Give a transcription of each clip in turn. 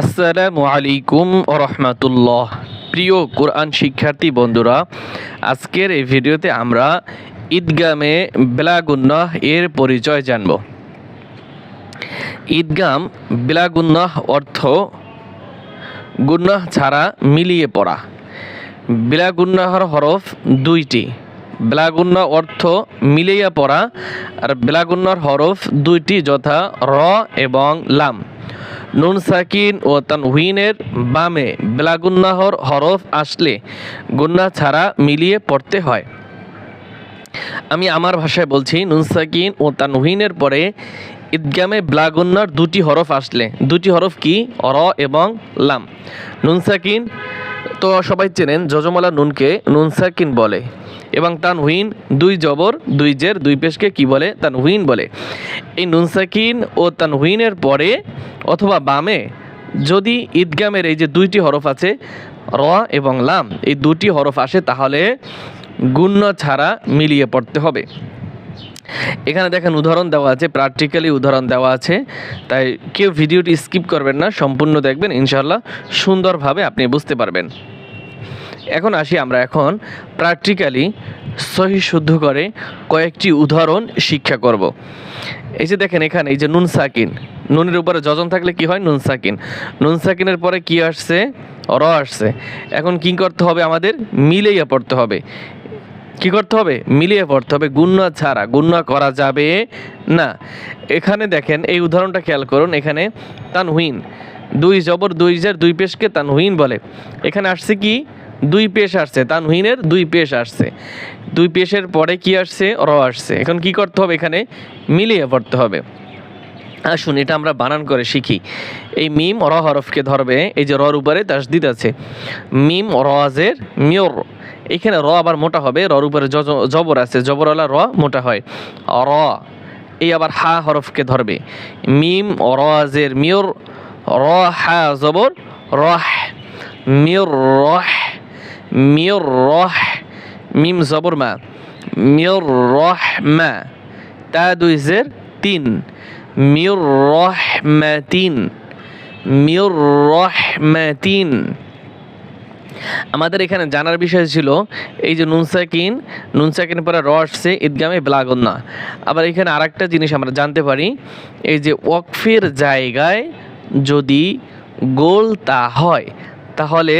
আসসালামু আলাইকুম রহমতুল্লাহ। প্রিয় কোরআন শিক্ষার্থী বন্ধুরা, আজকের এই ভিডিওতে আমরা ঈদগামে বেলাগুন্নাহ এর পরিচয় জানব। ঈদগাম, বেলাগুন্নাহ অর্থ গুন্নাহ ছাড়া মিলিয়ে পড়া। বেলাগুন্নাহর হরফ দুইটি। বেলাগুন্না অর্থ মিলিয়ে পড়া আর বেলাগুন্নার হরফ দুইটি, যথা র এবং লাম। নুন সাকিন ও তানহুইনের বামে বেলাগুন্নাহর হরফ আসলে গুন্না ছাড়া মিলিয়ে পড়তে হয়। আমি আমার ভাষায় বলছি নুন সাকিন ও তানহুইনের পরে ঈদগামে ব্লাগুন্নার দুটি হরফ আসলে। দুটি হরফ কি? অর এবং লাম। নুন সাকিন তো সবাই চেনেন, যজমালা নুনকে নুন সাকিন বলে। এবং তানহুইন দুই জবর, দুই জের, দুই পেশকে কি বলে? তানহুইন বলে। এই নুন সাকিন ও তানহুইনের পরে অথবা বামে, যদি ঈদগামের এই যে দুইটি হরফ আছে, র এবং লাম, এই দুটি হরফ আসে, তাহলে গুণ্য ছাড়া মিলিয়ে পড়তে হবে। এখানে দেখেন উদাহরণ দেওয়া আছে প্র্যাকটিক্যালি উদাহরণ দেওয়া আছে। তাই কেউ ভিডিওটি স্কিপ করবেন না, সম্পূর্ণ দেখবেন ইনশাল্লাহ সুন্দরভাবে আপনি বুঝতে পারবেন। এখন আসি আমরা এখন প্র্যাকটিক্যালি সহি শুদ্ধ করে কয়েকটি উদাহরণ শিক্ষা করব। এই যে দেখেন এখানে, এই যে নুন সাকিন, নুনের উপরে যজন থাকলে কি হয়? নুন সাকিন। নুন সাকিনের পরে কি আসছে? র আসছে। এখন কি করতে হবে আমাদের? মিলেইয়া পড়তে হবে। কি করতে হবে? মিলিয়ে পড়তে হবে। গুণ্য ছাড়া গুণ্য করা যাবে না। এখানে দেখেন, এই উদাহরণটা খেয়াল করুন। এখানে তানহুইন, দুই জবর, দুই জের, দুই পেশকে তানহুইন বলে। এখানে আসছে কি? দুই পেশ আসছে। তানহুইনের দুই পেশ আসছে। দুই পেশের পরে কি আসছে? র আসছে। এখন কি করতে হবে এখানে? মিলিয়ে পড়তে হবে। আসুন, এটা আমরা বানান করে শিখি। এই মিম র হরফকে ধরবে, এই যে রর উপরে তাসদিদ আছে। মিম রজের মিয়র এখানে র আবার মোটা হবে, রর উপরে জবর আছে, জবরওয়ালা র মোটা হয়। র, এই আবার হা হরফকে ধরবে। মিম রজের মিয়র র, হা জবর, রহ মিয়র রহ মিয়র রহ, মিম জবর মা মিয়র রহ, মা। তা দুই জের তিন। মিয়র রহমাতিন মিয়র রহমাতিন আমাদের এখানে জানার বিষয় ছিল, এই যে নুনসাকিন নুনসাকিন পরে র আসছে, ঈদগামে ব্লাগন্না। আবার এখানে আরেকটা জিনিস আমরা জানতে পারি, এই যে ওয়াকফের জায়গায় যদি গোল তা হয়, তাহলে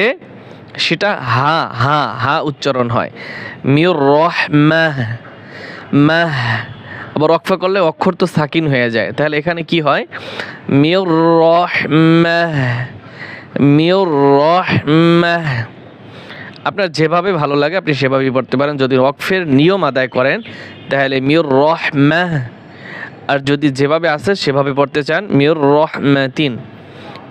সেটা হা হা হা উচ্চারণ হয়। মিয়র রহমাহ মাহ আবার অক্ফা করলে অক্ষর তো সাকিন হয়ে যায়। তাহলে এখানে কি হয়? মিয়র রহমাহ মিয়র রহমাহ আপনার যেভাবে ভালো লাগে আপনি সেভাবেই পড়তে পারেন। যদি ওয়াকফের নিয়ম আদায় করেন, তাহলে মিয়র রহমাহ আর যদি যেভাবে আসে সেভাবে পড়তে চান মিয়র রহমাতিন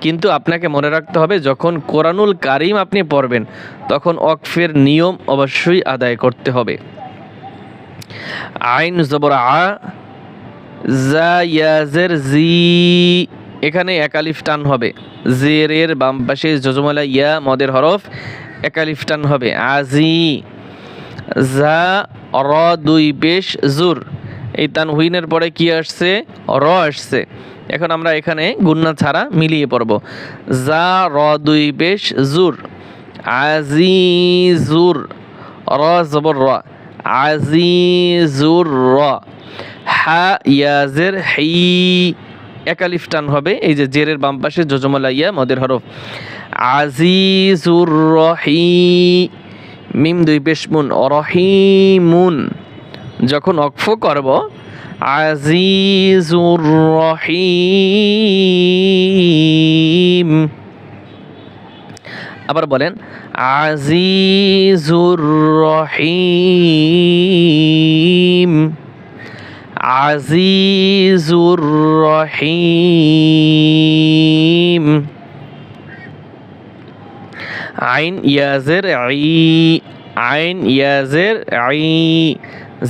কিন্তু আপনাকে মনে রাখতে হবে, যখন কোরআনুল কারিম আপনি পড়বেন, তখন ওয়াকফের নিয়ম অবশ্যই আদায় করতে হবে। আইন জবর আ, জা এখানে একালিফ টান হবে। জেরের বাম পাশে যজমালা, ইয়া, মদের হরফ একালিফ টান হবে। আজি জা র, দুই পেশ জুর। এই তান হুইনের পরে কি আসছে? র আসছে। এখন আমরা এখানে গুন্না ছাড়া মিলিয়ে পড়ব। জা, র, দুই পেশ জুর। আজিজুর র, জবর র। আজিজুর র। হা, ইয়াজের হি। একালিফ টান হবে, এই যে জেরের বাম পাশে যজমালা ইয়া মদের হরফ। আজিজুর রহি। মিম দুই পেশমুন রহিমুন যখন অক্ফ করব আজিজুর রহিম। আবার বলেন, আজিজুর রহিম আজিজুর রহিম। আইন ইয়াজের আই আইন ইয়াজের আই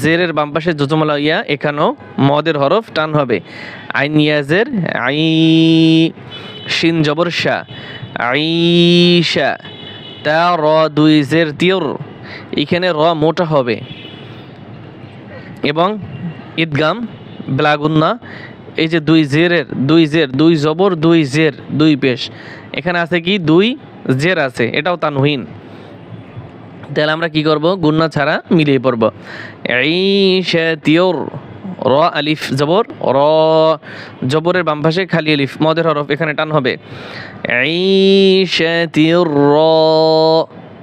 জেরের বাম পাশে যজমালা ইয়া, এখানেও মদের হরফ টান হবে। আইন ইয়াজের আই শিন জবর শাহ। আইশা, তা র দুই জের তিয়র এখানে র মোটা হবে। এবং ঈদগাম, ব্লাগুন্না, এই যে দুই জেরের, দুই জের, দুই জবর, দুই জের, দুই পেশ। এখানে আছে কি? দুই জের আছে, এটাও তানহুইন তাহলে আমরা কি করব? গুন্না ছাড়া মিলিয়ে পড়ব। ঈশাতিউর র আলিফ জবর, র জবরের বাম পাশে খালি আলিফ, মদের হরফ, এখানে টান হবে। র,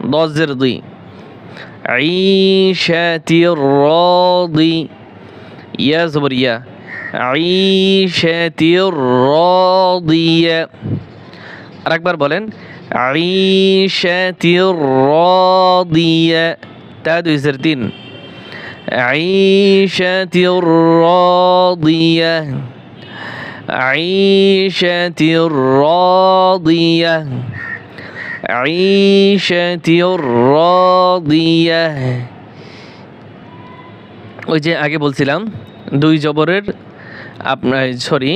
দশ জের দুই। আরেকবার বলেন। ঈশাতিউর রাদিয়া তা দুই তিন। ঈশাতিউর রাদিয়া ঈশাতিউর রাদিয়া ঈশাতিউর রাদিয়া ওই যে আগে বলছিলাম, দুই জবরের আপনার সরি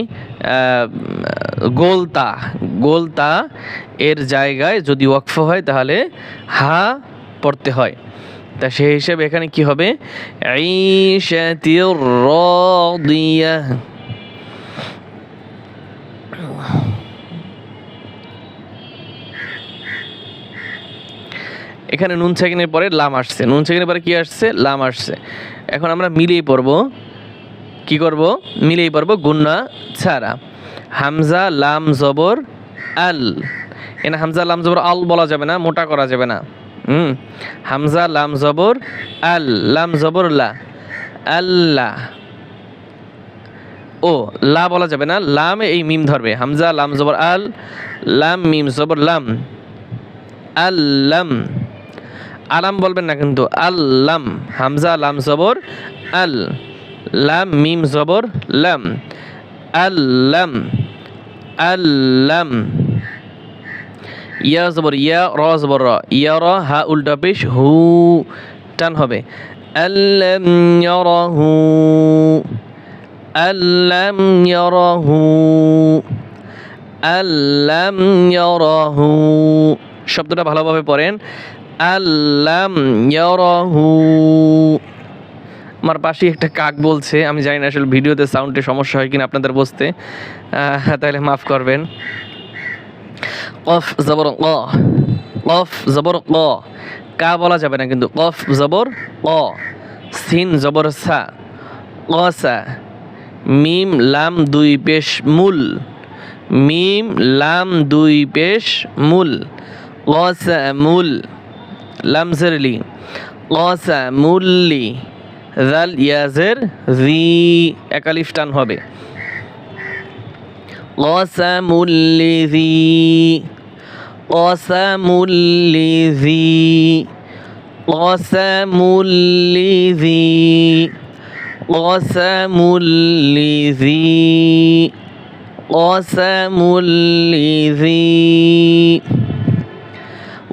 গোলতা। গোলতা এর জায়গায় যদি ওয়াকফ হয় তাহলে হা পড়তে হয়। তা সেই হিসেবে এখানে কি হবে? এখানে নুন সেকেন্ডের পরে লাম আসছে। নুন সেকেন্ডের পরে কি আসছে? লাম আসছে। এখন আমরা মিলিয়ে পড়ব। কি করব? মিলিয়ে পড়ব গুন্না ছাড়া। হামজা, লাম, জবর, আল। এখানে হামজা, লাম, জবর, আল বলা যাবে না, মোটা করা যাবে না। হুম, হামজা, লাম, জবর, আল, লাম, জবর, লা আল্লাহ ও, লা বলা যাবে না, লাম এই মিম ধরবে, হামজা, লাম, জবর, আল, লাম, মিম, জবর, লাম, আল্লাম। আলাম বলবেন না কিন্তু, আল্লাম, হামজা, লাম, জবর, আল, লাম, মিম, জবর, লাম, আল্লাম আল্লাম। ইয়া জবর ইয়া র জবর র। ইয়া র হা উল্টা পেশ হু। টান হবে। আল্লাম ইয়ারাহু। আল্লাম ইয়ারাহু। আল্লাম ইয়ারাহু। শব্দটা ভালোভাবে পড়েন। আল্লাম ইয়ারাহু। আমার পাশে একটা কাক বলছে আমি জানি না আসলে ভিডিওতে সাউন্ডে সমস্যা হয় কিনা আপনাদের আহ, তাহলে মাফ করবেন। কফ জবর ক। কফ জবর ক। কা বলা যাবে না কিন্তু, কফ জবর ক। সিন জবর সা। কসা মিম, লাম, দুই পেশ, মূল। মিম, লাম, দুই পেশ, মূল। কসা মূল। লাম জরলি ক সা মুল্লি জাল ইয়াজের জি। একালিফ টান হবে। ক কসা জি। কসমুল্লিজি কসমুল্লিজি কসমুল্লিজি কসমুল্লিজি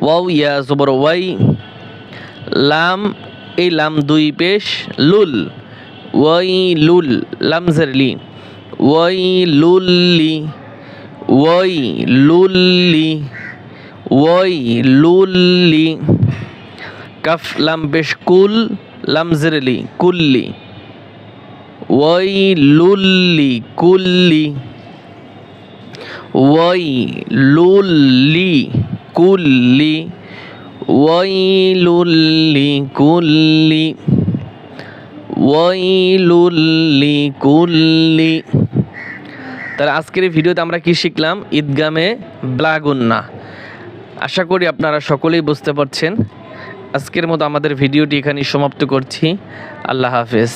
ওয়াও, ইয়া জবর, ওয়াই। লাম, এই লাম দুই পেশ, লুল। ওয়াই, লুল লামজের লি। ওয়াই লুল্লি ওয়াই লুল্লি ওয়াই লুল্লি কাফ লাম পেশ কুল লাম জেরলি কুল্লি। ওয়াই লুল্লি কুল্লি। ওয়াই লুল্লি কুল্লি। ওয়াইলুল্লি কুল্লি। ওয়াইলুল্লি কুল্লি। তাহলে আজকের ভিডিওতে আমরা কি শিখলাম? ঈদগামে ব্লাগুন্না। আশা করি আপনারা সকলেই বুঝতে পারছেন। আজকের মতো আমাদের ভিডিওটি এখানেই সমাপ্ত করছি। আল্লাহ হাফেজ।